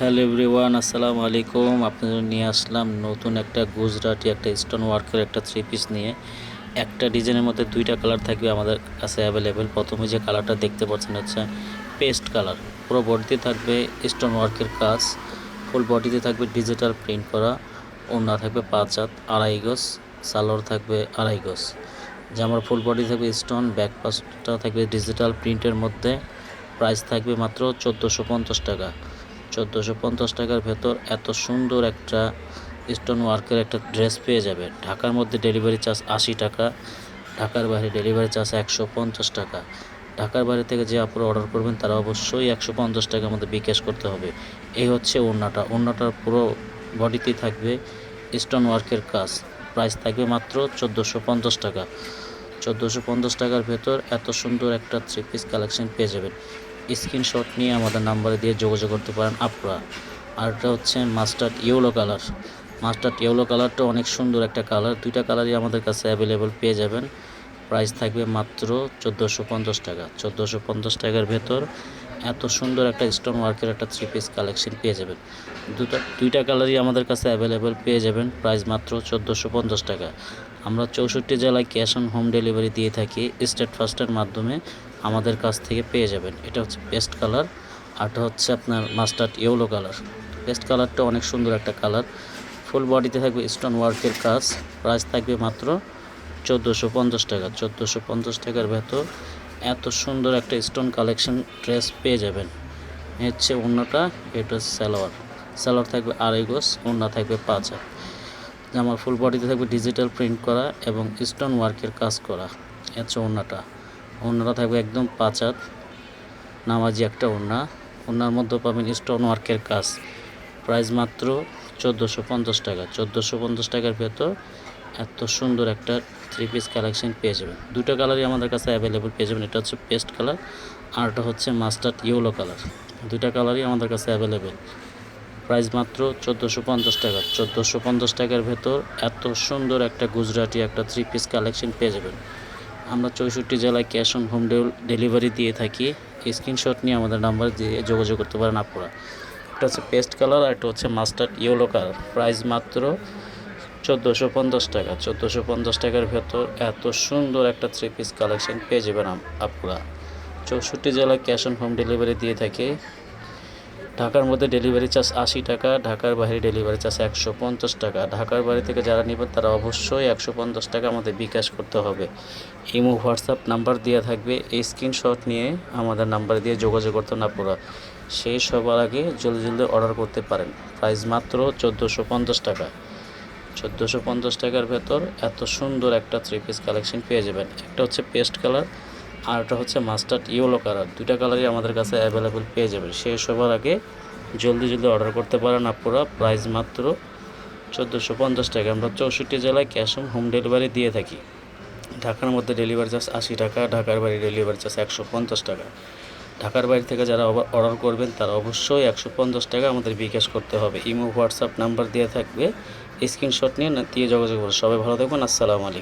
Hello everyone, আসসালামু আলাইকুম। আপনাদের নিয়ে আসলাম নতুন একটা গুজরাটি একটা স্টোন ওয়ার্কের একটা থ্রি পিস নিয়ে। একটা ডিজাইনের মধ্যে দুইটা কালার থাকবে আমাদের কাছে অ্যাভেলেবেল প্রথমে যে কালারটা দেখতে পাচ্ছেন হচ্ছে পেস্ট কালার পুরো বডিতে থাকবে স্টোন ওয়ার্কের কাজ। ফুল বডিতে থাকবে ডিজিটাল প্রিন্ট করা। ওড়না থাকবে পাঁচ হাত, আড়াই গজ। সালোয়ার থাকবে আড়াই গজ। জামার ফুল বডি থাকবে স্টোন ব্যাক পাশটা থাকবে ডিজিটাল প্রিন্টের মধ্যে। প্রাইস থাকবে মাত্র চোদ্দোশো পঞ্চাশ টাকা। চোদ্দোশো পঞ্চাশ টাকার ভেতর এত সুন্দর একটা স্টোন ওয়ার্কের একটা ড্রেস পেয়ে যাবে। ঢাকার মধ্যে ডেলিভারি চার্জ আশি টাকা, ঢাকার বাইরে ডেলিভারি চার্জ একশো পঞ্চাশ টাকা। ঢাকার বাইরে থেকে যে আপনারা অর্ডার করবেন, তারা অবশ্যই একশো পঞ্চাশ টাকার মধ্যে বিকাশ করতে হবে। এই হচ্ছে ওড়নাটা। ওড়নাটার পুরো বডিতেই থাকবে স্টোন ওয়ার্কের কাজ। প্রাইস থাকবে মাত্র চোদ্দোশো পঞ্চাশ টাকা। চোদ্দোশো পঞ্চাশ টাকার ভেতর এত সুন্দর একটা থ্রি পিস কালেকশন পেয়ে যাবেন। স্ক্রিনশট নিয়ে আমাদের নাম্বারে দিয়ে যোগাযোগ করতে পারেন আপনারা আর এটা হচ্ছে mustard yellow colour. Mustard yellow কালারটা অনেক সুন্দর একটা কালার। দুইটা কালারই আমাদের কাছে অ্যাভেলেবল পেয়ে যাবেন। প্রাইস থাকবে মাত্র চোদ্দোশো পঞ্চাশ টাকা। চোদ্দোশো পঞ্চাশ টাকার ভেতর এত সুন্দর একটা স্টোন ওয়ার্কের একটা থ্রি পিস কালেকশন পেয়ে যাবেন। দুটা দুইটা কালারই আমাদের কাছে অ্যাভেলেবেল পেয়ে যাবেন। প্রাইস মাত্র চোদ্দোশো পঞ্চাশ টাকা। আমরা চৌষট্টি জেলায় ক্যাশ অন হোম ডেলিভারি দিয়ে থাকি। স্টেট ফার্স্টের মাধ্যমে আমাদের কাছ থেকে পেয়ে যাবেন। এটা হচ্ছে পেস্ট কালার আরটা হচ্ছে আপনার মাস্টার্ড ইয়েলো কালার পেস্ট কালারটা অনেক সুন্দর একটা কালার ফুল বডিতে থাকবে স্টোন ওয়ার্কের কাজ। প্রাইস থাকবে মাত্র চোদ্দোশো পঞ্চাশ টাকা। চোদ্দোশো পঞ্চাশ টাকার ভেতর এত সুন্দর একটা স্টোন কালেকশন ড্রেস পেয়ে যাবেন। হচ্ছে অন্যটা এটা হচ্ছে সালোয়ার। সালোয়ার থাকবে আড়াই গোস ওড়না থাকবে পাঁচ জামার ফুল বডিতে থাকবে ডিজিটাল প্রিন্ট করা এবং স্টোন ওয়ার্কের কাজ করা। হচ্ছে ওড়নাটা। ওড়নাটা থাকবে একদম পাঁচ হাত নামাজি একটা ওড়না। ওড়নার মধ্যে পাবেন স্টোন ওয়ার্কের কাজ। প্রাইস মাত্র চোদ্দোশো পঞ্চাশ টাকা। চোদ্দোশো পঞ্চাশ টাকার ভেতর এত সুন্দর একটা থ্রি পিস কালেকশন পেয়ে যাবেন। দুটো কালারই আমাদের কাছে অ্যাভেলেবল পেয়ে যাবেন। এটা হচ্ছে পেস্ট কালার আর এটা হচ্ছে মাস্টার্ড ইয়েলো কালার দুইটা কালারই আমাদের কাছে অ্যাভেলেবেল প্রাইস মাত্র চোদ্দোশো পঞ্চাশ টাকা। চোদ্দোশো পঞ্চাশ টাকার ভেতর এত সুন্দর একটা গুজরাটি একটা থ্রি পিস কালেকশন পেয়ে যাবেন। আমরা চৌষট্টি জেলায় ক্যাশ অন হোম ডেলিভারি দিয়ে থাকি। স্ক্রিনশট নিয়ে আমাদের নাম্বার দিয়ে যোগাযোগ করতে পারেন আপনারা একটা হচ্ছে পেস্ট কালার আর একটা হচ্ছে মাস্টার্ড ইয়েলো কালার। প্রাইস মাত্র চোদ্দোশো পঞ্চাশ টাকা। চোদ্দোশো পঞ্চাশ টাকার ভেতর এত সুন্দর একটা থ্রি পিস কালেকশন পেয়ে যাবেন আপ- আপনারা চৌষট্টি জেলায় ক্যাশ অন হোম ডেলিভারি দিয়ে থাকে। ঢাকার মধ্যে ডেলিভারি চার্জ আশি টাকা, ঢাকার বাইরে ডেলিভারি চার্জ একশো পঞ্চাশ টাকা। ঢাকার বাইরে থেকে যারা নেবেন, তারা অবশ্যই একশো পঞ্চাশ টাকা আমাদের বিকাশ করতে হবে। ইমো, হোয়াটসঅ্যাপ নাম্বার দেওয়া থাকবে। এই স্ক্রিনশট নিয়ে আমাদের নাম্বার দিয়ে যোগাযোগ করতে না পুরো সেই সবার আগে জলদি জলদি অর্ডার করতে পারেন। প্রাইস মাত্র চোদ্দোশো পঞ্চাশ টাকা। চোদ্দোশো পঞ্চাশ টাকার ভেতর এত সুন্দর একটা থ্রি পিস কালেকশন পেয়ে যাবেন। একটা হচ্ছে পেস্ট কালার আর একটা হচ্ছে মাস্টার্ড ইয়েলো কালার। দুইটা কালারই আমাদের কাছে অ্যাভেলেবেল পেয়ে যাবেন। সেই সবার আগে জলদি জলদি অর্ডার করতে পারেন আপনারা প্রাইস মাত্র চোদ্দোশো পঞ্চাশ টাকা। আমরা চৌষট্টি জেলায় ক্যাশ অন হোম ডেলিভারি দিয়ে থাকি। ঢাকার মধ্যে ডেলিভারি চার্জ আশি টাকা, ঢাকার বাইরে ডেলিভারি চার্জ একশো পঞ্চাশ টাকা। ঢাকার বাইরে থেকে যারা অর্ডার করবেন, তারা অবশ্যই একশো পঞ্চাশ টাকা আমাদের বিকাশ করতে হবে। ইমো হোয়াটসঅ্যাপ নাম্বার দেওয়া থাকবে। স্ক্রিনশট নিয়ে না দিয়ে যোগাযোগ করুন। সবাই ভালো থাকবেন। আসসালামু আলাইকুম।